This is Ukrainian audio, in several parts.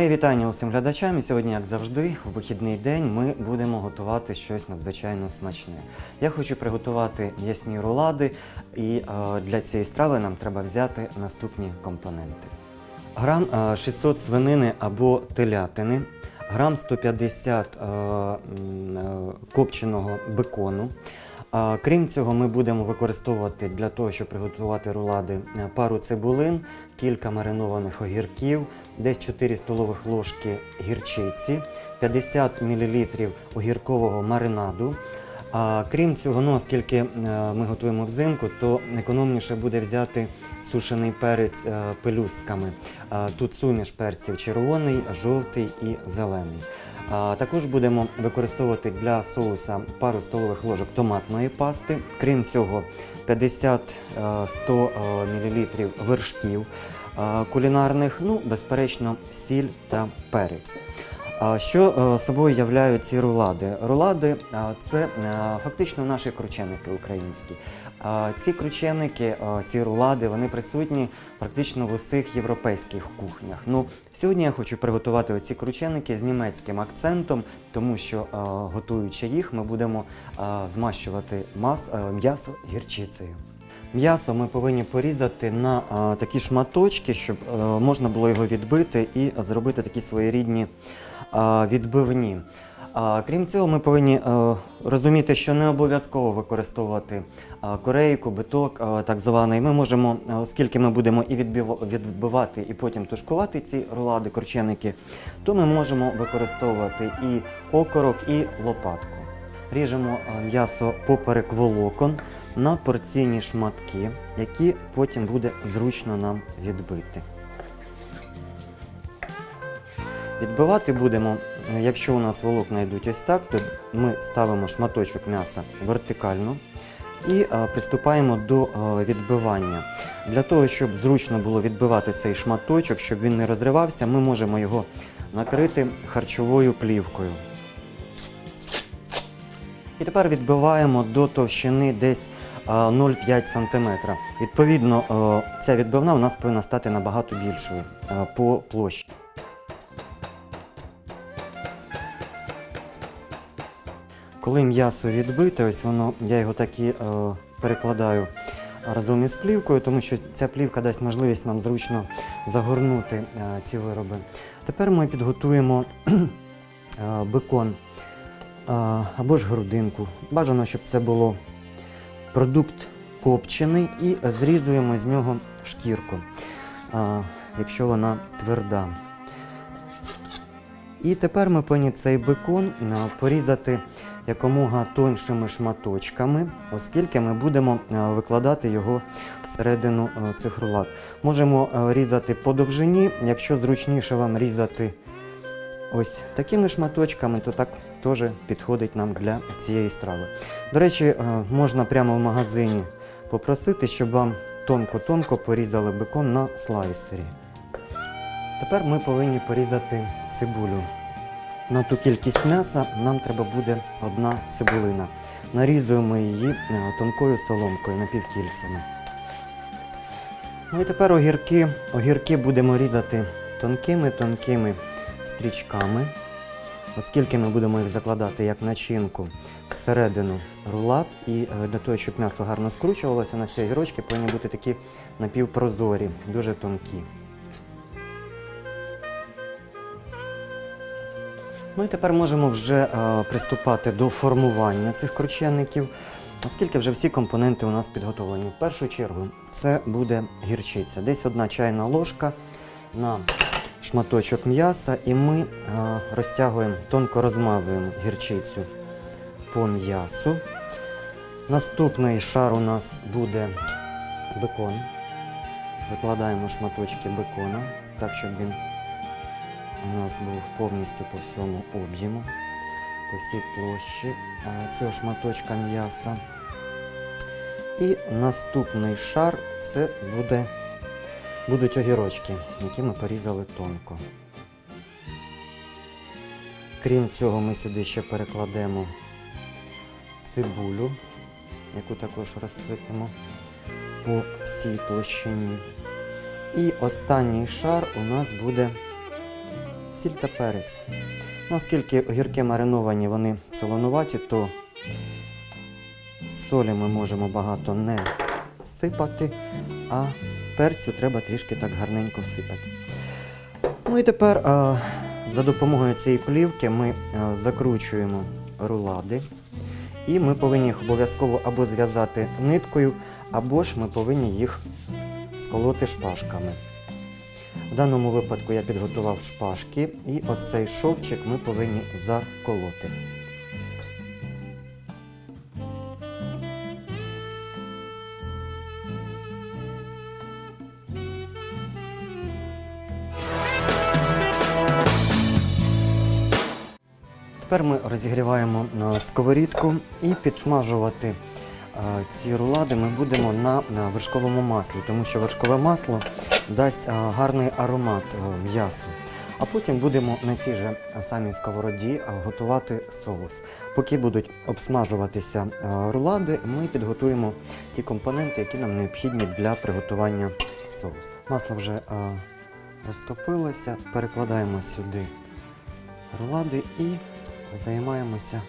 Моє вітання усім глядачам. І сьогодні, як завжди, у вихідний день ми будемо готувати щось надзвичайно смачне. Я хочу приготувати м'ясні рулади, і е, для цієї страви нам треба взяти наступні компоненти. Грам е, 600 свинини або телятини, грам 150 е, е, копченого бекону. Крім цього, ми будемо використовувати для того, щоб приготувати рулади е, пару цибулин, кілька маринованих огірків, десь 4 столових ложки гірчиці, 50 мл огіркового маринаду. Крім цього, ну, оскільки е, ми готуємо взимку, то економніше буде взяти сушений перець е, пелюстками. Тут суміш перців червоний, жовтий і зелений. Також будемо використовувати для соуса пару столових ложок томатної пасти. Крім цього, 50-100 мл вершків кулінарних, ну, безперечно, сіль та перець. Що е, собою являють ці рулади? Рулади це е, фактично наші крученики українські. Ці крученики, е, ці рулади, вони присутні практично в усіх європейських кухнях. Ну, сьогодні я хочу приготувати оці крученики з німецьким акцентом, тому що е, готуючи їх, ми будемо е, змащувати мас, е, м'ясо гірчицею. М'ясо ми повинні порізати на такі шматочки, щоб е, можна було його відбити і зробити такі своєрідні відбивні. Крім цього, ми повинні е, розуміти, що не обов'язково використовувати корейку, биток так званий. Ми можемо, е, оскільки ми будемо і відбивати, і потім тушкувати ці рулади, корченики, то ми можемо використовувати і окорок, і лопатку. Ріжемо е, м'ясо поперек волокон на порційні шматки, які потім буде зручно нам відбити. Відбивати будемо, е, якщо у нас волокна йдуть ось так, то ми ставимо шматочок м'яса вертикально і е, приступаємо до е, відбивання. Для того, щоб зручно було відбивати цей шматочок, щоб він не розривався, ми можемо його накрити харчовою плівкою. І тепер відбиваємо до товщини десь 0,5 см. Відповідно, ця відбивна у нас повинна стати набагато більшою по площі. Коли м'ясо відбите, ось воно, я його так і е, перекладаю разом із плівкою, тому що ця плівка дасть можливість нам зручно загорнути е, ці вироби. Тепер ми підготуємо е, бекон а, або ж грудинку. Бажано, щоб це було продукт копчений і зрізуємо з нього шкірку, а, якщо вона тверда. І тепер ми повинні цей бекон а, порізати якомога тоншими шматочками, оскільки ми будемо викладати його всередину цих рулат. Можемо різати по довжині, якщо зручніше вам різати ось такими шматочками, то так теж підходить нам для цієї страви. До речі, е, можна прямо в магазині попросити, щоб вам тонко-тонко порізали бекон на слайсері. Тепер ми повинні порізати цибулю. На ту кількість м'яса нам треба буде одна цибулина. Нарізуємо її е, тонкою соломкою напівкільцями. Ну і тепер огірки. Огірки будемо різати тонкими-тонкими стрічками, оскільки ми будемо їх закладати як начинку всередину рулат. І е, для того, щоб м'ясо гарно скручувалося, у нас ці огірочки повинні бути такі напівпрозорі, дуже тонкі. Ну і тепер можемо вже е, приступати до формування цих кручеників, оскільки вже всі компоненти у нас підготовлені. В першу чергу це буде гірчиця. Десь одна чайна ложка на шматочок м'яса, і ми е, розтягуємо, тонко розмазуємо гірчицю по м'ясу. Наступний шар у нас буде бекон. Викладаємо шматочки бекона, так, щоб він у нас був повністю по всьому об'єму, по всій площі цього шматочка м'яса. І наступний шар це буде, будуть огірочки, які ми порізали тонко. Крім цього, ми сюди ще перекладемо цибулю, яку також розсипемо по всій площині. І останній шар у нас буде сіль та перець. Ну, оскільки огірки мариновані, вони солонуваті, то солі ми можемо багато не сипати, а перцю треба трішки так гарненько всипати. Ну і тепер за допомогою цієї плівки ми закручуємо рулади. І ми повинні їх обов'язково або зв'язати ниткою, або ж ми повинні їх сколоти шпажками. В даному випадку я підготував шпажки, і оцей шовчик ми повинні заколоти. Тепер ми розігріваємо сковорідку і підсмажувати е, ці рулади ми будемо на вершковому маслі, тому що вершкове масло дасть е, гарний аромат е, м'ясу. А потім будемо на тій же самій сковороді е, готувати соус. Поки будуть обсмажуватися рулади, ми підготуємо ті компоненти, які нам необхідні для приготування соусу. Масло вже розтопилося, перекладаємо сюди рулади і займаємося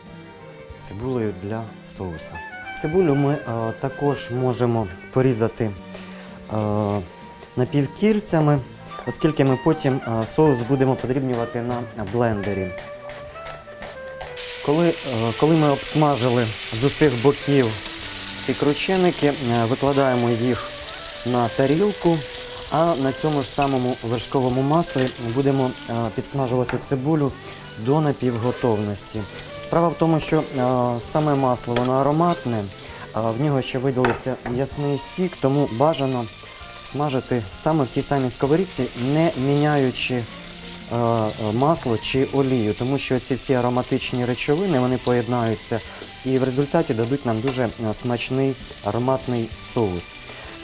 цибулею для соуса. Цибулю ми також можемо порізати напівкільцями, оскільки ми потім е, соус будемо подрібнювати на блендері. Коли, е, коли ми обсмажили з усіх боків ці крученики, е, викладаємо їх на тарілку, а на цьому ж самому вершковому маслі будемо підсмажувати цибулю до напівготовності. Справа в тому, що саме масло воно ароматне, в нього ще виділився м'ясний сік, тому бажано смажити саме в тій самій сковорідці, не міняючи е, е, масло чи олію, тому що ці всі ароматичні речовини вони поєднаються і в результаті дадуть нам дуже е, смачний ароматний соус.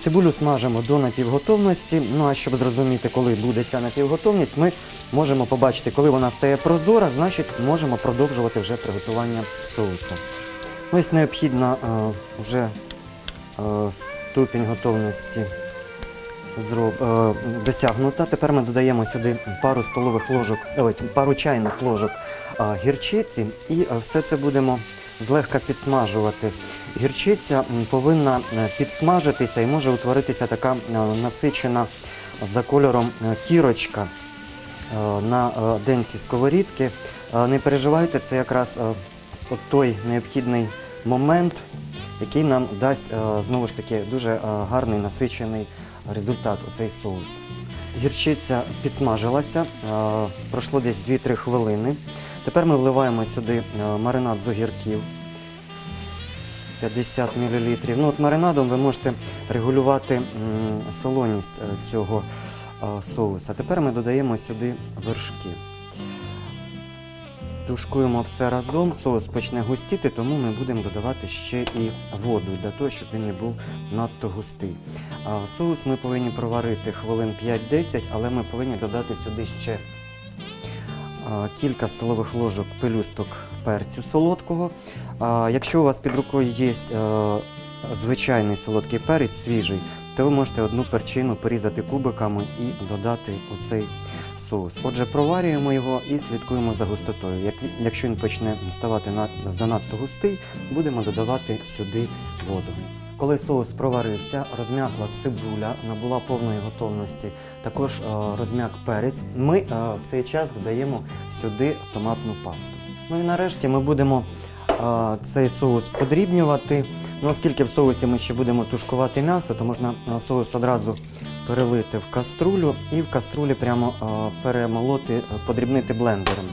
Цибулю смажимо до напівготовності. Ну а щоб зрозуміти, коли буде ця напівготовність, ми можемо побачити, коли вона стає прозора, значить можемо продовжувати вже приготування соусу. Ось необхідна вже ступінь готовності досягнута. Тепер ми додаємо сюди пару столових ложок, ой, пару чайних ложок е, гірчиці і е, все це будемо злегка підсмажувати. Гірчиця повинна е, підсмажитися і може утворитися така е, насичена за кольором е, кірочка е, на е, денці сковорідки. Е, Не переживайте, це якраз е, той необхідний момент, який нам дасть е, знову ж таки дуже е, гарний насичений результат оцей соус. Гірчиця підсмажилася, е, пройшло десь 2-3 хвилини. Тепер ми вливаємо сюди е, маринад з огірків. 50 мл. Ну, от маринадом ви можете регулювати солоність е, цього соусу. соуса. Тепер ми додаємо сюди вершки. Тушкуємо все разом, соус почне густіти, тому ми будемо додавати ще і воду для того, щоб він не був надто густий. Соус ми повинні проварити хвилин 5-10, але ми повинні додати сюди ще кілька столових ложок пелюсток перцю солодкого. Якщо у вас під рукою є звичайний солодкий перець свіжий, то ви можете одну перчину порізати кубиками і додати у цей соус. Отже, проварюємо його і слідкуємо за густотою. Як, якщо він почне ставати на, занадто густий, будемо додавати сюди воду. Коли соус проварився, розм'якла цибуля, набула повної готовності, також е, розм'як перець. Ми е, в цей час додаємо сюди томатну пасту. Ну і нарешті ми будемо е, цей соус подрібнювати. Ну, оскільки в соусі ми ще будемо тушкувати м'ясо, то можна соус одразу перелити в каструлю і в каструлі прямо е, перемолоти, е, подрібнити блендером.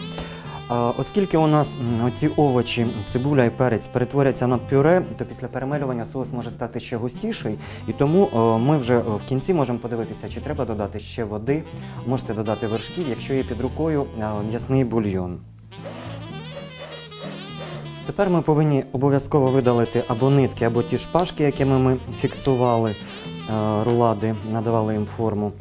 Е, Оскільки у нас ці овочі, цибуля і перець перетворяться на пюре, то після перемелювання соус може стати ще густіший, і тому ми вже в кінці можемо подивитися, чи треба додати ще води, можете додати вершків, якщо є під рукою м'ясний бульйон. Тепер ми повинні обов'язково видалити або нитки, або ті шпажки, якими ми фіксували рулади, надавали їм форму.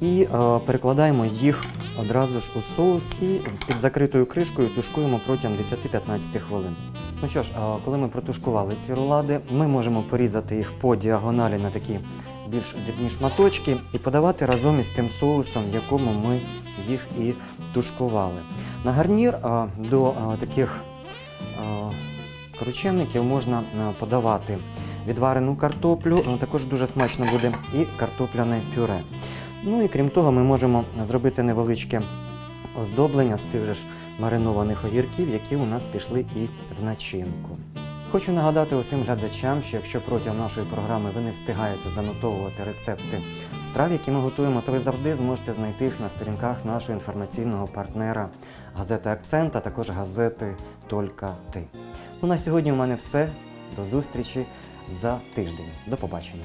І е, перекладаємо їх одразу ж у соус і під закритою кришкою тушкуємо протягом 10-15 хвилин. Ну що ж, е, коли ми протушкували ці рулади, ми можемо порізати їх по діагоналі на такі більш дрібні шматочки і подавати разом із тим соусом, в якому ми їх і тушкували. На гарнір е, до е, таких е, кручеників можна е, подавати відварену картоплю, е, також дуже смачно буде і картопляне пюре. Ну і крім того, ми можемо зробити невеличке оздоблення з тих же ж маринованих огірків, які у нас пішли і в начинку. Хочу нагадати усім глядачам, що якщо протягом нашої програми ви не встигаєте занотовувати рецепти страв, які ми готуємо, то ви завжди зможете знайти їх на сторінках нашого інформаційного партнера газети Акцент, а також газети Толька Ти. Ну на сьогодні у мене все. До зустрічі за тиждень. До побачення.